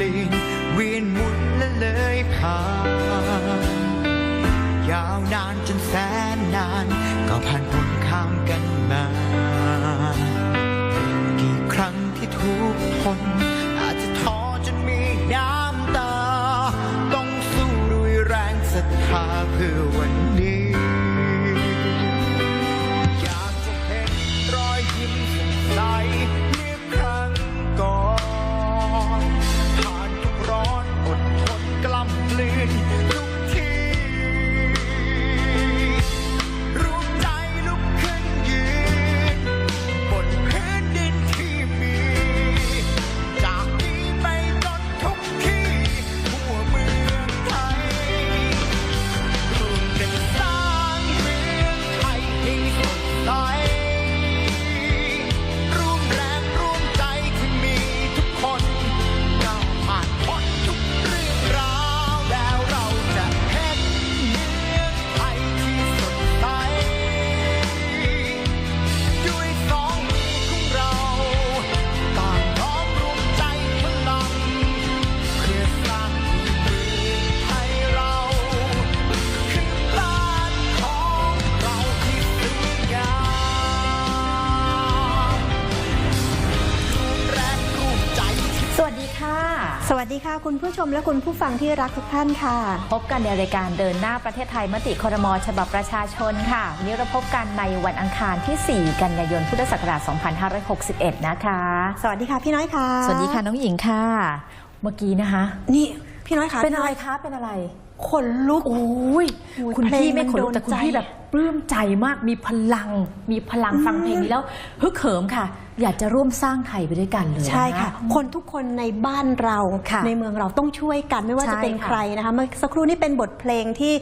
ลีนเปลี่ยนเวียนหมุนและเลยผ่านยาวนานจนแสนนาน ก็ผ่านพ้นข้ามกันมา กี่ครั้งที่ทุกทนอาจจะท้อจนมีน้ำตา ต้องสู้ด้วยแรงศรัทธาเพื่อวัน สวัสดีค่ะ คุณผู้ชมและคุณผู้ฟังที่รักทุกท่านค่ะ พบกันในรายการเดินหน้าประเทศไทยมติครมฉบับประชาชนค่ะวันนี้เราพบกันในวันอังคารที่ 4 กันยายนพุทธศักราช 2561 นะคะ สวัสดีค่ะพี่น้อยค่ะ สวัสดีค่ะน้องหญิงค่ะ เมื่อกี้นะคะ นี่พี่น้อยค่ะเป็นอะไรคะเป็นอะไรขนลุกโอ้ยโอ้ยคุณเพลงพี่ไม่ขนลุกมันโดนแต่คุณใจพี่แบบปลื้มใจมากมีพลัง มีพลังฟังเพลงนี้แล้วฮึกเหิมค่ะ อยากจะร่วมสร้างไทยไปด้วยกันเลยใช่ค่ะนคนทุกคนในบ้านเราค่ะในเมืองเราต้องช่วยกันไม่ว่าใช่จะเป็นค่ะใครนะคะเมื่อสักครู่นี้เป็นบทเพลงที่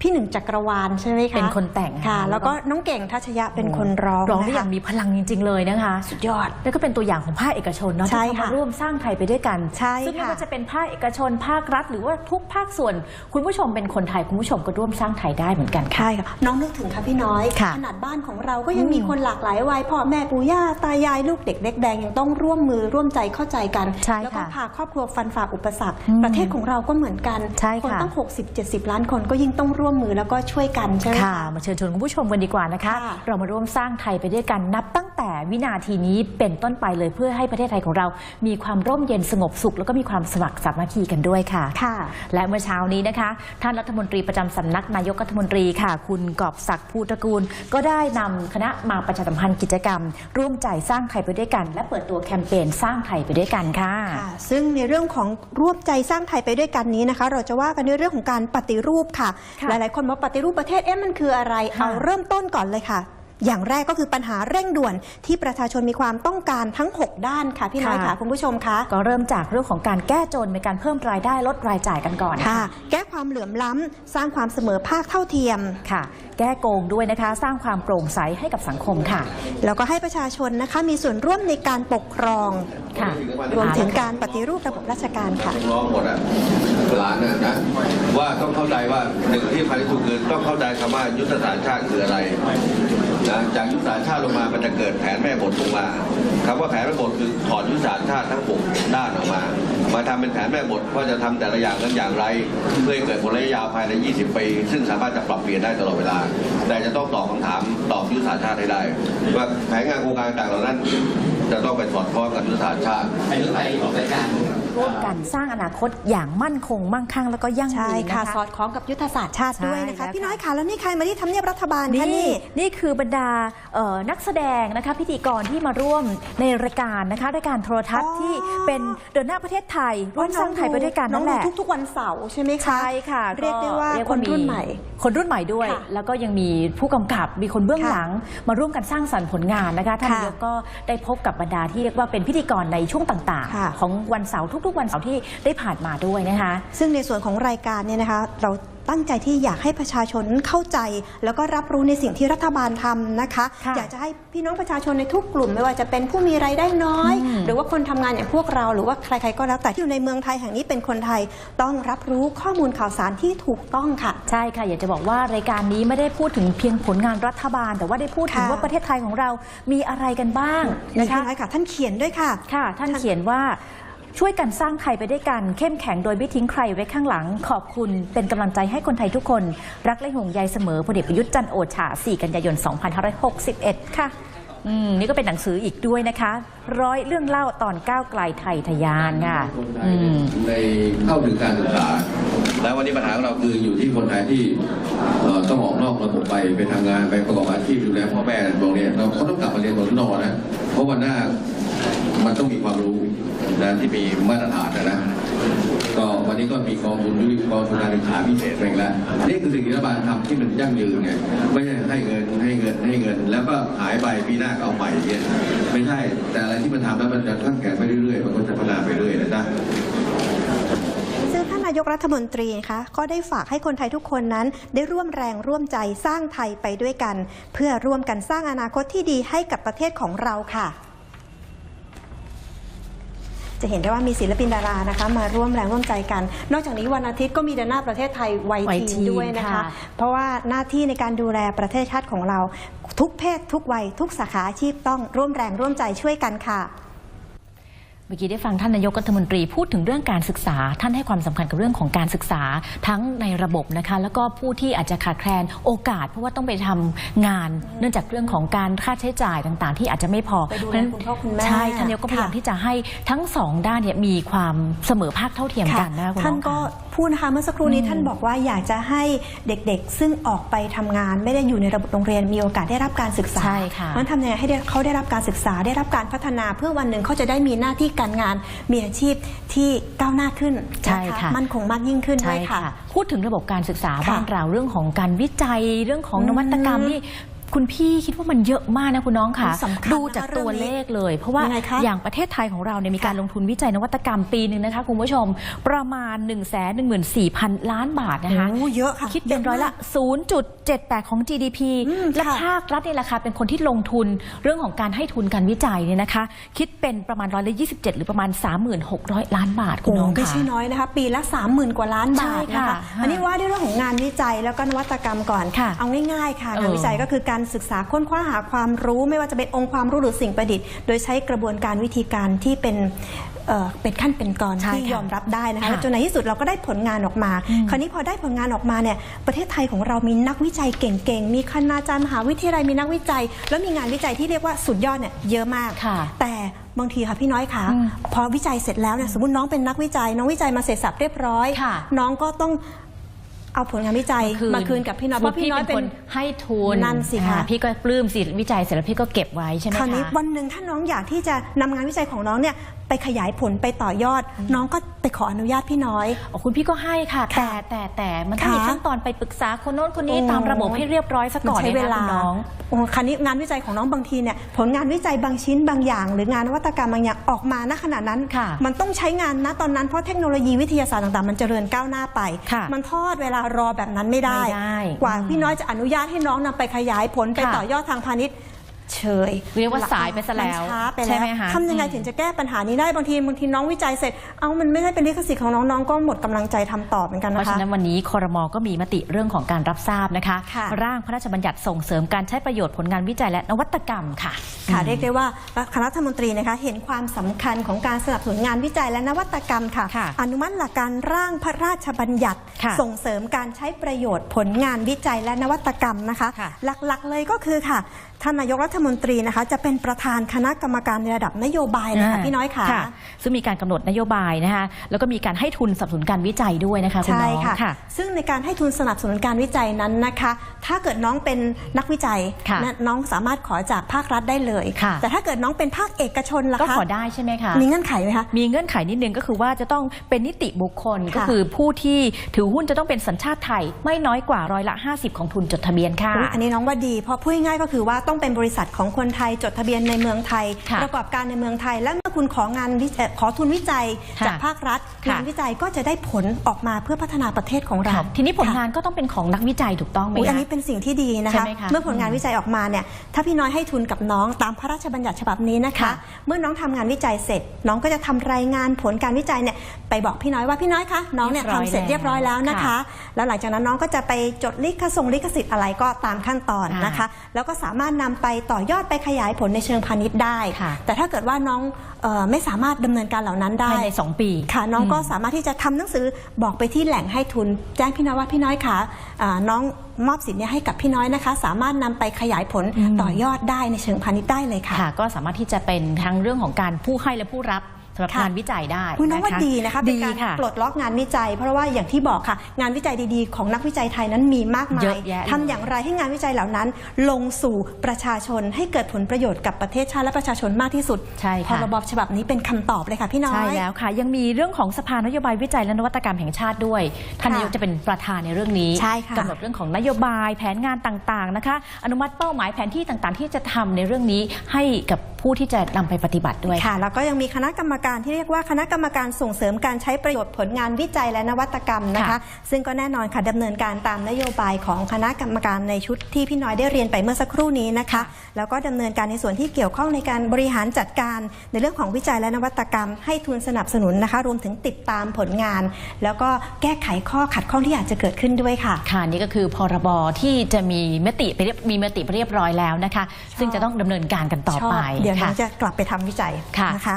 พี่หนึ่งจักรวาลใช่ไหมคะเป็นคนแต่งค่ะ แล้แล้ววก็ก็น้องเก่งทัชยะเป็นคนร้องร้องได้นะอคะย่างมีพลังจริง ๆ เลยนะคะสุดยอดแล้วก็เป็นตัวอย่างของภาคเอกชนเนาะใช่ที่เขาค่ะมาร่วมสร้างไทยไปด้วยกันใช่ซึ่งไม่ค่ะว่าจะเป็นภาคเอกชนภาครัฐ หรือว่าทุกภาคส่วน คุณผู้ชมเป็นคนไทยคุณผู้ชมก็ร่วมสร้างไทยได้เหมือนกันค่ะใช่ค่ะน้องนึกถึงค่ะพี่น้อยค่ะขนาดบ้านของเราก็ยังมีคนหลากหลายวัยพ่อแม่ปู่ย่าตายายลูกเด็กเล็กแดงยังต้องร่วมมือร่วมใจเข้าใจกันใช่แล้วก็ค่ะพาครอบครัวฟันฝ่าอุปสรรคอืมประเทศของเราก็เหมือนกันใช่คนค่ะตั้ง 60 70 ล้านคนก็ยิ่งต้องร่วมมือแล้วก็ช่วยกันใช่ไหมค่ะคะมาเชิญชวนคุณผู้ชมกันดีกว่านะคะค่ะเรามาร่วมสร้างไทยไปด้วยกันนับตั้งแต่วินาทีนี้เป็นต้นไปเลยเพื่อให้ประเทศไทยของเรา มีความร่มเย็นสงบสุข แล้วก็มีความสมัครสามัคคีกันด้วยค่ะค่ะ และเมื่อเช้านี้นะคะ ท่านรัฐมนตรีประจำสำนักนายกรัฐมนตรีค่ะ คุณกอบศักดิ์ภูตระกูล ก็ได้นำคณะมาประชาสัมพันธ์กิจกรรม ร่วมใจสร้างไทยไปด้วยกัน และเปิดตัวแคมเปญสร้างไทยไปด้วยกันค่ะค่ะ ซึ่งในเรื่องของร่วมใจสร้างไทยไปด้วยกันนี้นะคะ เราจะว่ากันในเรื่องของการปฏิรูปค่ะค่ะหลายๆ คนบอกปฏิรูปประเทศเอ๊ะมันคืออะไรค่ะเอาเริ่มต้นก่อนเลยค่ะ อย่างแรกก็คือปัญหาเร่งด่วนที่ประชาชนมีความต้องการทั้ง 6 ด้านค่ะพี่น้อยค่ะคุณผู้ชมคะก็เริ่มจากเรื่องของการแก้จนในการเพิ่มรายได้ลดรายจ่ายกันก่อนค่ะ แก้ความเหลื่อมล้ำสร้างความเสมอภาคเท่าเทียมค่ะ แก้โกงด้วยนะคะ สร้างความโปร่งใสให้กับสังคมค่ะ แล้วก็ให้ประชาชนนะคะมีส่วนร่วมในการปกครองค่ะรวมถึงการปฏิรูประบบราชการค่ะ ร้องหลานน่ะนะว่าต้องเข้าใจว่าหนึ่งที่สำคัญที่สุดคือต้องเข้าใจคำว่ายุทธศาสตร์ชาติคืออะไรนะจากยุทธศาสตร์ชาติลงมามันจะเกิดแผนแม่บทลงมาคำว่าแผนแม่บทคือถอดยุทธศาสตร์ชาติทั้งหกด้านออกมา มาทำเป็นแผนแม่บทว่าจะทำแต่ละอย่างนั้นอย่างไร เพื่อเกิดผลระยะยาวภายใน 20 ปี ซึ่งสามารถจะปรับเปลี่ยนได้ตลอดเวลา แต่จะต้องตอบคำถามตอบยุทธศาสตร์ชาติให้ได้ ว่าแผนงานโครงการต่างๆเหล่านั้น จะต้องไปสอดคล้องกับยุทธศาสตร์ชาติร่ วมกันสร้างอนาคตอย่างมั่นคงมั่งคั่งแล้วก็ยั่งใช่ยืนค่ะนะคะสอดคล้องกับยุทธศาสตร์ชาติด้วยนะคะใช่แล้วพี่น้อยค่ะแล้วนี่ใครมาที่ทำเนียบรัฐบาลคะนี่นี่นี่คือบรรดาเอ่อนักแสดงนะคะพิธีกรที่มาร่วมในรายการนะคะรายการโทรทัศน์อ๋อที่เป็นเดินหน้าประเทศไทยร่วมสร้างไทยไปด้วยกันน้อนั่งนแหดูละทุกๆวันเสาร์ใช่ไหมคะใช่ค่ะเรียกได้ว่าเรียคนรุ่นใหม่ คนรุ่นใหม่ด้วยค่ะแล้วก็ยังมีผู้กำกับมีคนเบื้องค่ะหลัง มาร่วมกันสร้างสรรค์ผลงานนะคะท่านค่ะนายกก็ได้พบกับบรรดาที่เรียกว่าเป็นพิธีกรในช่วงต่างค่ะๆของวันเสาร์ทุกๆวันเสาร์ที่ได้ผ่านมาด้วยนะคะ ซึ่งในส่วนของรายการเนี่ยนะคะเราตั้งใจที่อยากให้ประชาชนเข้าใจ แล้วก็รับรู้ในสิ่งที่รัฐบาลทำนะคะค่ะอยากจะให้พี่น้องประชาชนในทุกกลุ่ม ไม่ว่าจะเป็นผู้มีรายได้น้อยอืมหรือว่าคนทำงานอย่างพวกเรา หรือว่าใครๆก็แล้วแต่ที่อยู่ในเมืองไทยแห่งนี้เป็นคนไทยต้องรับรู้ข้อมูลข่าวสารที่ถูกต้องค่ะ ใช่ค่ะ อยากจะบอกว่ารายการนี้ไม่ได้พูดถึงเพียงผลงานรัฐบาล แต่ว่าได้พูดถึงค่ะว่าประเทศไทยของเรามีอะไรกันบ้างนะนะคะคะค่ะท่านเขียนด้วยค่ะค่ะ ท่านเขียนว่า ช่วยกันสร้างไทยไปด้วยกัน เข้มแข็งโดยไม่ทิ้งใครไว้ข้างหลัง ขอบคุณเป็นกำลังใจให้คนไทยทุกคน รักและห่วงใยเสมอพลเอกประยุทธ์จันโอชา 4 กันยายน 2561 ค่ะ อืมนี่ก็เป็นหนังสืออีกด้วยนะคะ ร้อยเรื่องเล่าตอนก้าวไกลไทยทะยานค่ะคนไทอืยเนี่ยมในเข้าถึงการศึกษา แล้ววันนี้ปัญหาของเราคืออยู่ที่คนไทยที่เอ่อต้องออกนอกระบบไปไปทำงานไปประกอบอาชีพดูแลพ่อแม่โรงเรียนเราเขาต้องกลับมาเรียนบนนอกนะเพราะวันหน้ามันต้องมีความรู้นะที่มีมาตรฐานนะนะก็ วันนี้ก็มีกองทุนด้วยกองทุนการศึกษาพิเศษไปแล้วนี่คือสิ่งที่รัฐบาลทำที่มันยั่งยืนไงไม่ใช่ให้เงินให้เงินให้เงิน แล้วก็หายไปปีหน้าก็เอาใหม่เนี่ยไม่ใช่แต่อะไรที่มันทำแล้วมันจะขั้นแข็งไปเรื่อยๆมันก็จะพัฒนาไปเรื่อยนะจ๊ะซึ่งท่านนายกรัฐมนตรีนะคะก็ได้ฝากให้คนไทยทุกคนนั้นได้ร่วมแรงร่วมใจสร้างไทยไปด้วยกัน เพื่อร่วมกันสร้างอนาคตที่ดีให้กับประเทศของเราค่ะ จะเห็นได้ว่ามีศิลปินดารานะคะ มาร่วมแรงร่วมใจกัน นอกจากนี้วันอาทิตย์ก็มีเดินหน้าประเทศไทยไวไวทีทีมมด้วยนะคะ ค่ะ เพราะว่าหน้าที่ในการดูแลประเทศชาติของเรา ทุกเพศ ทุกวัย ทุกสาขาอาชีพต้องร่วมแรงร่วมใจช่วยกันค่ะ เมื่อกี้ได้ฟังท่านนายกรัฐมนตรีพูดถึงเรื่องการศึกษา ท่านให้ความสำคัญกับเรื่องของการศึกษาทั้งในระบบนะคะแล้วก็ผู้ที่อาจจะขาดแคลนโอกาส เพราะว่าต้องไปทำงาน เนื่องจากเรื่องของการค่าใช้จ่ายต่างๆ ที่อาจจะไม่พอไปดูแลเพราะฉะนั้นคุณพ่อคุณแม่ใช่ท่านนายกก็พยายามค่ะที่จะให้ทั้งสองด้านเนี่ยมีความเสมอภาคเท่าเทียมกันนะคะคุณท่านองก็ค่ะพูดนะคะเมื่อสักครู่นี้ท่านบอกว่าอยากจะให้เด็กๆ ซึ่งออกไปทำงาน ไม่ได้อยู่ในระบบโรงเรียนมีโอกาสได้รับการศึกษาใช่ค่ะมันทำยังไงให้ได้เขาได้รับการศึกษาได้รับการพัฒนาเพื่อวันหนึ่งเขาจะได้มีหน้าที่การงานมีอาชีพที่ก้าวหน้าขึ้นใช่นค่ะมั่นคงมากยิ่งขึ้นด้ใช่วยค่ะค่ะ พูดถึงระบบการศึกษาค่ะบ้านเราเรื่องของการวิจัยเรื่องของอืมนวัตกรรมนี่ คุณพี่คิดว่ามันเยอะมากนะคุณน้องค่ะสำคัญดูจากนะคะตัวเรื่องนี้เลขเลย เพราะว่ายังไงคะอย่างประเทศไทยของเราเนี่ยมีการลงทุนวิจัยนวัตกรรมปีหนึ่งนะคะคุณผู้ชมประมาณ 1 1 4 0 0 0 ล้านบาทนะคะโอ้เยอะค่ะคิดเป็นร้อยละ 0.78 ของ GDP อืมและค่ะ ภาครัฐเนี่ยแหละค่ะเป็นคนที่ลงทุนเรื่องของการให้ทุนการวิจัยเนี่ยนะคะ คิดเป็นประมาณร้อยละ27 หรือประมาณ 36,000 ล้านบาทคุณโอ้น้องไม่ค่ะ ใช่น้อยนะคะ ปีละ 30,000 กว่าล้านบาทใช่นะค่ะคะ อันนี้ว่าด้วยเรื่องของงานวิจัยแล้วก็นวัตกรรมก่อน ค่ะเอาง่ายๆค่ะ เอองานวิจัยก็คือการศึกษาค้นคว้าหาความรู้ ไม่ว่าจะเป็นองค์ความรู้หรือสิ่งประดิษฐ์โดยใช้กระบวนการวิธีการที่เป็นเอ่อเป็นขั้นเป็นตอนใช่ที่ค่ะยอมรับได้นะคะค่ะแล้วจนในที่สุดเราก็ได้ผลงานออกมาอืมคราวนี้พอได้ผลงานออกมาเนี่ยประเทศไทยของเรามีนักวิจัยเก่งๆ มีคณาจารย์มหาวิทยาลัยมีนักวิจัย แล้วมีงานวิจัยที่เรียกว่าสุดยอดเนี่ยเยอะมาก ค่ะ แต่บางทีค่ะพี่น้อยค่ะอืมพอวิจัยเสร็จแล้วเนี่ยสมมติน้องเป็นนักวิจัย น้องวิจัยมาเสร็จสับเรียบร้อย ค่ะน้องก็ต้อง เอาผลงานวิจัยมาคืนกับพี่น้อยเพราะพี่น้อยเป็นคนให้ทุนนั่นสิคะอ่าพี่ก็ปลื้มสิวิจัยเสร็จแล้วพี่ก็เก็บไว้ใช่ไหมคราวนี้คะวันหนึ่งถ้าน้องอยากที่จะนำงานวิจัยของน้องเนี่ย ไปขยายผลไปต่อยอด น้องก็ไปขออนุญาตพี่น้อยอ๋อคุณพี่ก็ให้ค่ะ แต่ค่ะแต่แต่มันต้องค่ะมีขั้นตอนไปปรึกษาคนโน้นคนนี้โอ้ ตามระบบให้เรียบร้อยซะก่อนใช้เวลานี่ยนะคุณน้อง โอ้คราวนี้งานวิจัยของน้องบางทีเนี่ยผลงานวิจัยบางชิ้นบางอย่าง หรืองานนวัตกรรมบางอย่างออกมาณขณะนั้น ค่ะ มันต้องใช้งานณตอนนั้นเพราะเทคโนโลยีวิทยาศาสตร์ต่างๆ มันเจริญก้าวหน้าไป ค่ะมันทอดเวลารอแบบนั้นไม่ได้ ไม่ได้กว่าอืมพี่น้อยจะอนุญาตให้น้องนำไปขยายผลไปค่ะ ต่อยอดทางพาณิชย์ เฉยเรียกว่าสายไปซะแล้วมันช้าไปใช่แล้วไหมคะทำยังไงอืมถึงจะแก้ปัญหานี้ได้บางทีบางทีน้องวิจัยเสร็จ เอามันไม่ใช่เป็นลิขสิทธิ์ของน้องน้องก็หมดกำลังใจทำต่อเหมือนกันเพนะราะคะฉะนั้นวันนี้คอรมอก็มีมติเรื่องของการรับทราบนะคะ ค่ะ ร่างพระราชบัญญัติส่งเสริมการใช้ประโยชน์ผลงานวิจัยและนวัตกรรมค่ะ ค่ะเรียกได้ว่าคณะรัฐมนตรีนะคะเห็นความสำคัญของการสนับสนุนงานวิจัยและนวัตกรรมค่ะ ค่ะอนุมัติหลักการร่างพระราชบัญญัติ ค่ะส่งเสริมการใช้ประโยชน์ผลงานวิจัยและนวัตกรรมนะคะ ค่ะหลักๆเลยก็คือค่ะท่านนายกรัฐมนตรีนะคะ จะเป็นประธานคณะกรรมการในระดับนโยบายเลยค่ะพี่น้อยค่ะ ซึ่งมีการกำหนดนโยบายนะคะ แล้วก็มีการให้ทุนสนับสนุนการวิจัยด้วยนะคะคุณใช่น้องค่ะค่ะ ซึ่งในการให้ทุนสนับสนุนการวิจัยนั้นนะคะ ถ้าเกิดน้องเป็นนักวิจัยค่ะนะน้องสามารถขอจากภาครัฐได้เลย ค่ะ แต่ถ้าเกิดน้องเป็นภาคเอกชนล่ะก็คะขอได้ใช่ไหมคะ มีเงื่อนไขไหมคะ มีเงื่อนไขนิดนึงก็คือว่าจะต้องเป็นนิติบุคคลค่ะ ก็คือผู้ที่ถือหุ้นจะต้องเป็นสัญชาติไทย ไม่น้อยกว่าร้อยละ 50 ของทุนจดทะเบียนค่ะ อุ๊ยอันนี้น้องว่าดี เพราะพูดง่ายๆก็คือว่าต้องเป็นบริษัทของคนไทยจดทะเบียนในเมืองไทย ค่ะ ประกอบการในเมืองไทยและเมื่อ คุณของานวิเอ่อขอทุนวิจัยค่ะจากภาครัฐค่ะงานวิจัยก็จะได้ผลออกมาเพื่อพัฒนาประเทศของเราค่ะทีนี้ผลค่ะงานก็ต้องเป็นของนักวิจัยถูกต้องไหมอุ๊ยอันคะนี้เป็นสิ่งที่ดีนะใช่คะไหมคะ เมื่อผลงานวิจัยออกมาเนี่ยถ้าพี่น้อยให้ทุนกับน้องตามพระราชบัญญัติฉบับนี้นะคะค่ะเมื่อน้องทำงานวิจัยเสร็จ น้องก็จะทำรายงานผลการวิจัยเนี่ยไปบอกพี่น้อยว่าพี่น้อยคะน้องเนี่ยเรียบร้อยทำเสร็จเรียบร้อยแล้วนะคะค่ะแล้วหลังจากนั้นน้องก็จะไปจดลิขส่งลิขสิทธิ์อะไรก็ตามขั้นตอนค่ะนะคะ แล้วก็สามารถนำไปต่อยอดไปขยายผลในเชิงพาณิชย์ได้ค่ะแต่ถ้าเกิดว่าน้องเอเอ่อไม่สามารถดำเนินการเหล่านั้นได้ภายใน 2 ปีค่ะ น้องก็มสามารถที่จะทำหนังสือบอกไปที่แหล่งให้ทุน แจ้งพี่น้อยว่าพี่น้อยค่ะอ่าน้องมอบสิทธิ์เนี้ให้กับพี่น้อยนะคะ สามารถนำไปขยายผลอืมต่อยอดได้ในเชิงพาณิชย์ได้เลยค่ะค่ะ ก็สามารถที่จะเป็นทั้งเรื่องของการผู้ให้และผู้รับ สำหรับค่ะ งานวิจัยได้คุณน้องว่าะะดีนะคะเป็นดีการค่ะ ปลดล็อกงานวิจัย เพราะว่าอย่างที่บอกค่ะ งานวิจัยดีๆ ของนักวิจัยไทยนั้นมีมากมาเยยอะแยะเลย ทำอย่างไรให้งานวิจัยเหล่านั้น ลงสู่ประชาชนให้เกิดผลประโยชน์กับประเทศชาติและประชาชนมากที่สุดใช่พค่ะ รบฉบับนี้เป็นคำตอบเลยค่ะพี่น้อย ใช่แล้วค่ะ ยังมีเรื่องของสภานโยบายวิจัยและนวัตกรรมแห่งชาติด้วยท่านค่ะนายกจะเป็นประธานในเรื่องนี้ใช่ค่ะกำหนดเรื่องของนโยบายแผนงานต่างๆนะคะ อนุมัติเป้าหมายแผนที่ต่างๆ ที่จะทำในเรื่องนี้ให้กับผู้ที่จะนำไปปฏิบัติด้วย ค่ะแล้วก็ยังมีคณะกรรมการที่เรียกว่าคณะกรรมการส่งเสริมการใช้ประโยชน์ผลงานวิจัยและนวัตกรรมนะคะค่ะซึ่งก็แน่นอนค่ะดำเนินการตามนโยบายของคณะกรรมการในชุดที่พี่น้อยได้เรียนไปเมื่อสักครู่นี้นะคะ แล้วก็ดำเนินการในส่วนที่เกี่ยวข้องในการบริหารจัดการในเรื่องของวิจัยและนวัตกรรม ให้ทุนสนับสนุนนะคะ รวมถึงติดตามผลงาน แล้วก็แก้ไขข้อขัดข้องที่อาจจะเกิดขึ้นด้วยค่ะ ค่ะนี่ก็คือพรบที่จะมีมติไปเรียบมีมติไปเรียบร้อยแล้วนะคะ ซึ่งจะต้องดำเนินการกันต่อชอบไป เดี๋ยวน้ค่ะองจะกลับไปทำวิจัยค่ะนะคะ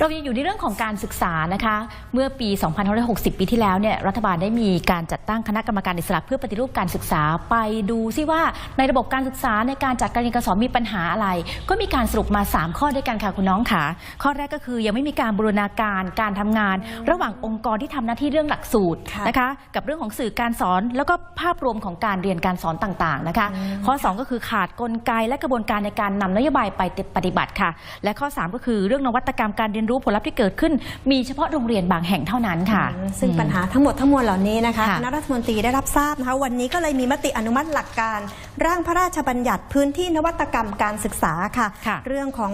เรายังอยู่ในเรื่องของการศึกษานะคะ เมื่อปี 2560 ปีที่แล้วเนี่ยรัฐบาลได้มีการจัดตั้งคณะกรรมการอิสระเพื่อปฏิรูปการศึกษาไปดูซิว่าในระบบการศึกษาในการจัดการเรียนการสอนมีปัญหาอะไร ก็มีการสรุปมา 3 ข้อด้วยกันค่ะคุณน้องค่ะ ข้อแรกก็คือยังไม่มีการบูรณาการการทำงาน ระหว่างองค์กรที่ทำหน้าที่เรื่องหลักสูตรนะคะกับเรื่องของสื่อการสอนแล้วก็ภาพรวมของการเรียนการสอนต่างๆนะคะ ข้อ 2 ก็คือขาดกลไกและกระบวนการในการนำนโยบายไปปฏิบัติค่ะ และข้อ 3 ก็คือเรื่องนวัตกรรมการเรียนรู้ผลลัพธ์ที่เกิดขึ้น มีเฉพาะโรงเรียนบางแห่งเท่านั้นค่ะอืมซึ่งปัญหาทั้งหมดทั้งมวลเหล่านี้นะคะค่ะคณะรัฐมนตรีได้รับทราบนะคะวันนี้ก็เลยมีมติอนุมัติหลักการ ร่างพระราชบัญญัติพื้นที่นวัตกรรมการศึกษาค่ะค่ะเรื่องของ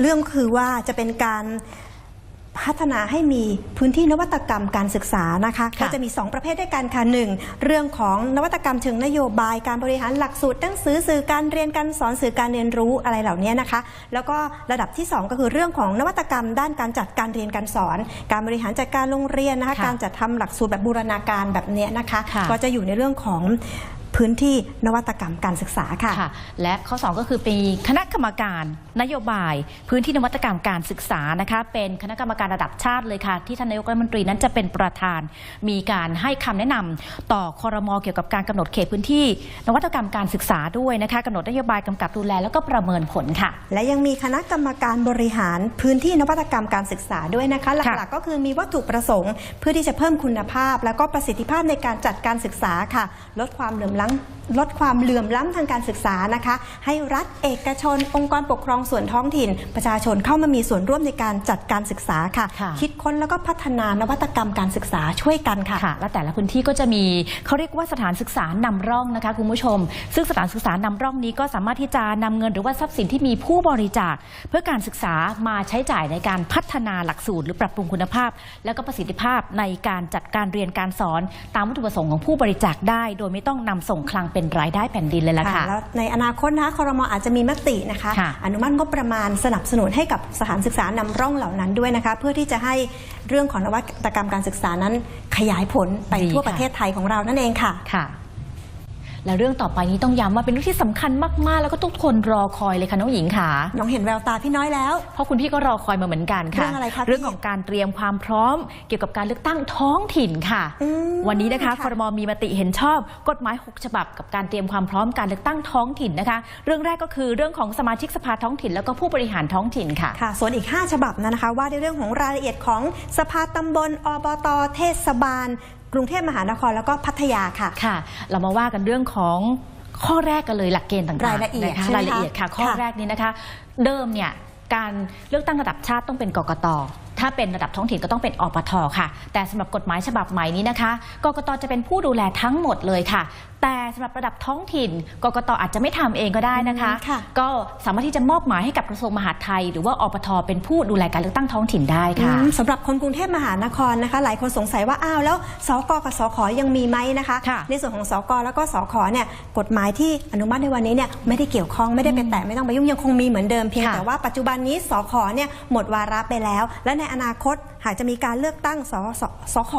เรื่องคือว่าจะเป็นการ พัฒนาให้มีพื้นที่นวัตกรรมการศึกษานะคะค่ะก็จะมี 2 ประเภทด้วยกันค่ะหนึ่งเรื่องของนวัตกรรมเชิงนโยบายการบริหารหลักสูตรหนังสือสื่อการเรียนการสอนสื่อการเรียนรู้อะไรเหล่านี้นะคะ แล้วก็ระดับที่ 2 ก็คือเรื่องของนวัตกรรม ด้านการจัดการเรียนการสอน การบริหารจัดการโรงเรียนนะคะค่ะการจัดทำหลักสูตรแบบบูรณาการแบบเนี้ยนะคะค่ะก็จะอยู่ในเรื่องของ พื้นที่นวัตกรรมการศึกษาค่ะ ค่ะและข้อ 2 ก็คือเป็นคณะกรรมการนโยบาย พื้นที่นวัตกรรมการศึกษานะคะ เป็นคณะกรรมการระดับชาติเลยค่ะ ที่ท่านนายกรัฐมนตรีนั้นจะเป็นประธาน มีการให้คำแนะนำต่อคอรมอเกี่ยวกับการกำหนดเขตพื้นที่ นวัตกรรมการศึกษาด้วยนะคะกำหนดนโยบายกำกับดูแลแล้วก็ประเมินผลค่ะ และยังมีคณะกรรมการบริหารพื้นที่นวัตกรรมการศึกษาด้วยนะคะหค่ะลักๆก็คือมีวัตถุประสงค์ เพื่อที่จะเพิ่มคุณภาพ แล้วก็ประสิทธิภาพในการจัดการศึกษาค่ะ ลดความเหลื่อมล้ำลดความเหลื่อมล้ำทางการศึกษานะคะ ให้รัฐเอกชน องค์กรปกครองส่วนท้องถิ่น ประชาชนเข้ามามีส่วนร่วมในการจัดการศึกษาค่ะ ค่ะคิดค้นแล้วก็พัฒนานวัตกรรมการศึกษาช่วยกันค่ะ ค่ะ และแต่ละพื้นที่ก็จะมีเขาเรียกว่าสถานศึกษานำร่องนะคะคุณผู้ชม ซึ่งสถานศึกษานำร่องนี้ก็สามารถที่จะนำเงินหรือว่าทรัพย์สินที่มีผู้บริจาค เพื่อการศึกษามาใช้จ่ายในการพัฒนาหลักสูตร หรือปรับปรุงคุณภาพ และก็ประสิทธิภาพในการจัดการเรียนการสอน ตามวัตถุประสงค์ของผู้บริจาคได้ โดยไม่ต้องนำส่งคลังเป็นรายได้แผ่นดินเลยล่ะค่ะ แล้วในอนาคตนะคะคอรมออาจจะมีมตินะคะค่ะอนุมัติงบประมาณสนับสนุนให้กับสถานศึกษานำร่องเหล่านั้นด้วยนะคะ เพื่อที่จะให้เรื่องของนวัตกรรมการศึกษานั้นขยายผลไปดีทั่วค่ะประเทศไทยของเรานั่นเองค่ะค่ะ และเรื่องต่อไปนี้ต้องย้ำว่าเป็นเรื่องที่สำคัญมากๆ แล้วก็ทุกคนรอคอยเลยค่ะน้องหญิงค่ะ น้องเห็นแววตาพี่น้อยแล้ว เพราะคุณพี่ก็รอคอยมาเหมือนกันค่ะ เรื่องอะไรคะพี่เรื่องของการเตรียมความพร้อม เกี่ยวกับการเลือกตั้งท้องถิ่นค่ะ อืมวันนี้นะคะค่ะครมมีมติเห็นชอบ กฎหมาย 6 ฉบับ กับการเตรียมความพร้อมการเลือกตั้งท้องถิ่นนะคะ เรื่องแรกก็คือเรื่องของสมาชิกสภาท้องถิ่น แล้วก็ผู้บริหารท้องถิ่นค่ะ ค่ะ ส่วนอีก 5 ฉบับนะคะ ว่าในเรื่องของรายละเอียดของสภาตำบลอบต เทศบาล กรุงเทพมหานครแล้วก็พัทยาค่ะ ค่ะ เรามาว่ากันเรื่องของข้อแรกกันเลยหลักเกณฑ์ต่างๆรายละเอียดนะคะใช่ไหมคะรายละเอียดค่ะ ข้อค่ะแรกนี้นะคะ เดิมเนี่ยการเลือกตั้งระดับชาติต้องเป็นกกตถ้าเป็นระดับท้องถิ่นก็ต้องเป็นอปทค่ะ แต่สำหรับกฎหมายฉบับใหม่นี้นะคะ กกตจะเป็นผู้ดูแลทั้งหมดเลยค่ะ แต่สำหรับระดับท้องถิ่นกกตอาจจะไม่ทำเองก็ได้นะคะอืมค่ะก็สามารถที่จะมอบหมายให้กับกระทรวงมหาดไทย หรือว่าอปทเป็นผู้ดูแลการเลือกตั้งท้องถิ่นได้ค่ะอืมสำหรับคนกรุงเทพมหานครนะคะ หลายคนสงสัยว่าอ้าวแล้วสกกับสขยังมีไหมนะคะค่ะในส่วนของสกแล้วก็สขเนี่ยกฎหมายที่อนุมัติในวันนี้เนี่ยไม่ได้เกี่ยวข้องไม่ได้ไปแตะไม่ต้องไปยุ่งยังคงมีเหมือนเดิมเพียงค่ะแต่ว่าปัจจุบันนี้สขเนี่ยหมดวาระไปแล้ว และในอนาคตหากจะมีการเลือกตั้งสสสข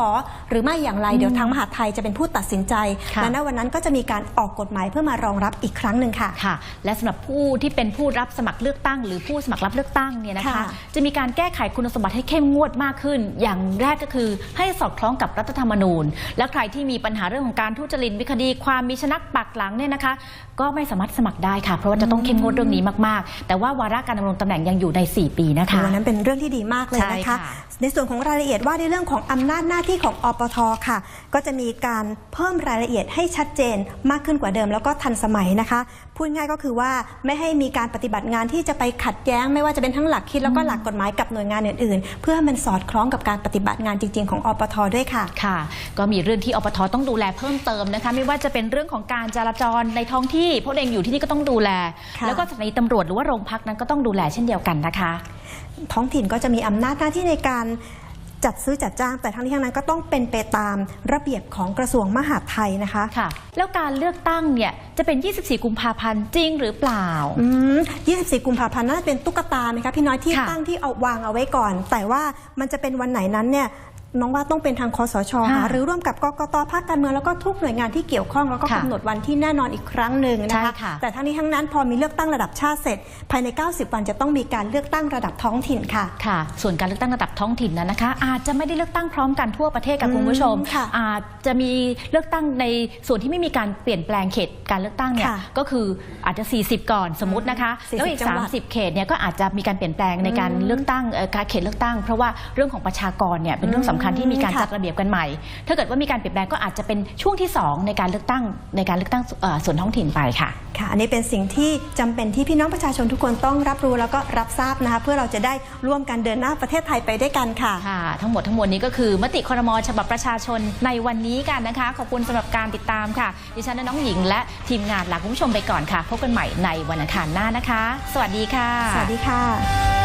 หรือไม่อย่างไรเดี๋ยวทางมหาดไทยจะเป็นผู้ตัดสินใจค่ะและณวันนั้นก็จะมีการออกกฎหมายเพื่อมารองรับอีกครั้งหนึ่งค่ะ ค่ะ และสำหรับผู้ที่เป็นผู้รับสมัครเลือกตั้ง หรือผู้สมัครรับเลือกตั้งเนี่ยนะคะค่ะจะมีการแก้ไขคุณสมบัติให้เข้มงวดมากขึ้น อย่างแรกก็คือให้สอดคล้องกับรัฐธรรมนูญ และใครที่มีปัญหาเรื่องของการทุจริตวิคดีความมีชนักปักหลังเนี่ยนะคะ ก็ไม่สามารถสมัครได้ค่ะ เพราะว่าจะต้องเข้มงวดเรื่องนี้มากๆ แต่ว่าวาระการดำรงตำแหน่งยังอยู่ใน 4 ปีนะคะวันนั้นเป็นเรื่องที่ดีมากเลยใช่นะคะค่ะในส่วนของรายละเอียดว่าในเรื่องของอำนาจหน้าที่ของอปทค่ะ ก็จะมีการเพิ่มรายละเอียดให้ชัดเจนมากขึ้นกว่าเดิม แล้วก็ทันสมัยนะคะ พูดง่ายก็คือว่าไม่ให้มีการปฏิบัติงานที่จะไปขัดแย้ง ไม่ว่าจะเป็นทั้งหลักคิดแล้วก็หลักกฎหมายกับหน่วยงานอื่นๆ เพื่อให้มันสอดคล้องกับการปฏิบัติงานจริง ๆ ของอปทด้วยค่ะค่ะ ก็มีเรื่องที่อปทต้องดูแลเพิ่มเติมนะคะ ไม่ว่าจะเป็นเรื่องของการจราจรในท้องที่พวกเองอยู่ที่นี่ก็ต้องดูแลค่ะแล้วก็สถานีตำรวจหรือว่าโรงพักนั้นก็ต้องดูแลเช่นเดียวกันนะคะ ท้องถิ่นก็จะมีอำนาจหน้าที่ในการ จัดซื้อจัดจ้างแต่ทั้งนี้ทั้งนั้นก็ต้องเป็นไปตามระเบียบของกระทรวงมหาดไทยนะคะ ค่ะ แล้วการเลือกตั้งเนี่ยจะเป็น 24 กุมภาพันธ์จริงหรือเปล่า อืม24 กุมภาพันธ์น่าจะเป็นตุ๊กตาไหมคะพี่น้อยที่ค่ะตั้งที่เอาวางเอาไว้ก่อน แต่ว่ามันจะเป็นวันไหนนั้นเนี่ย น้องว่าต้องเป็นทางคอสชค่ะหาหรือร่วมกับกกตภาคการเมืองแล้วก็ทุกหน่วยงานที่เกี่ยวข้องแล้วก็ค่ะกำหนดวันที่แน่นอนอีกครั้งหนึ่งนะคะใช่ค่ะแต่ทั้งนี้ทั้งนั้นพอมีเลือกตั้งระดับชาติเสร็จ ภายใน 90 วันจะต้องมีการเลือกตั้งระดับท้องถิ่นค่ะค่ะ ส่วนการเลือกตั้งระดับท้องถิ่นนั้นนะคะ อาจจะไม่ได้เลือกตั้งพร้อมกันทั่วประเทศกับอืมคุณผู้ชมค่ะอาจจะมีเลือกตั้งในส่วนที่ไม่มีการเปลี่ยนแปลงเขตการเลือกตั้งเนี่ยค่ะก็คืออาจจะ 40 ก่อนสมมตินะคะ40แล้วอีกจังหวัด30 เขตเนี่ยก็อาจจะมีการเปลี่ยนแปลงในการเลือกตั้งเอ่อการเขตเลือกตั้ง เพราะว่าเรื่องของประชากรเนี่ยเป็นเรื่องสำคัญที่มีการค่ะจัดระเบียบกันใหม่ ถ้าเกิดว่ามีการเปลี่ยนแปลงก็อาจจะเป็นช่วงที่สองในการเลือกตั้งในการเลือกตั้งเอ่อส่วนท้องถิ่นไปค่ะค่ะ อันนี้เป็นสิ่งที่จำเป็นที่พี่น้องประชาชนทุกคนต้องรับรู้แล้วก็รับทราบนะคะเพื่อเราจะได้ร่วมกันเดินหน้าประเทศไทยไปด้วยกันค่ะค่ะ ทั้งหมดทั้งมวลนี้ก็คือมติครมฉบับประชาชนในวันนี้กันนะคะ ขอบคุณสำหรับการติดตามค่ะ ดิฉันและน้องหญิง และทีมงานลาคุณผู้ชมไปก่อนค่ะพบกันใหม่ในวันอังคารหน้านะคะ สวัสดีค่ะ สวัสดีค่ะ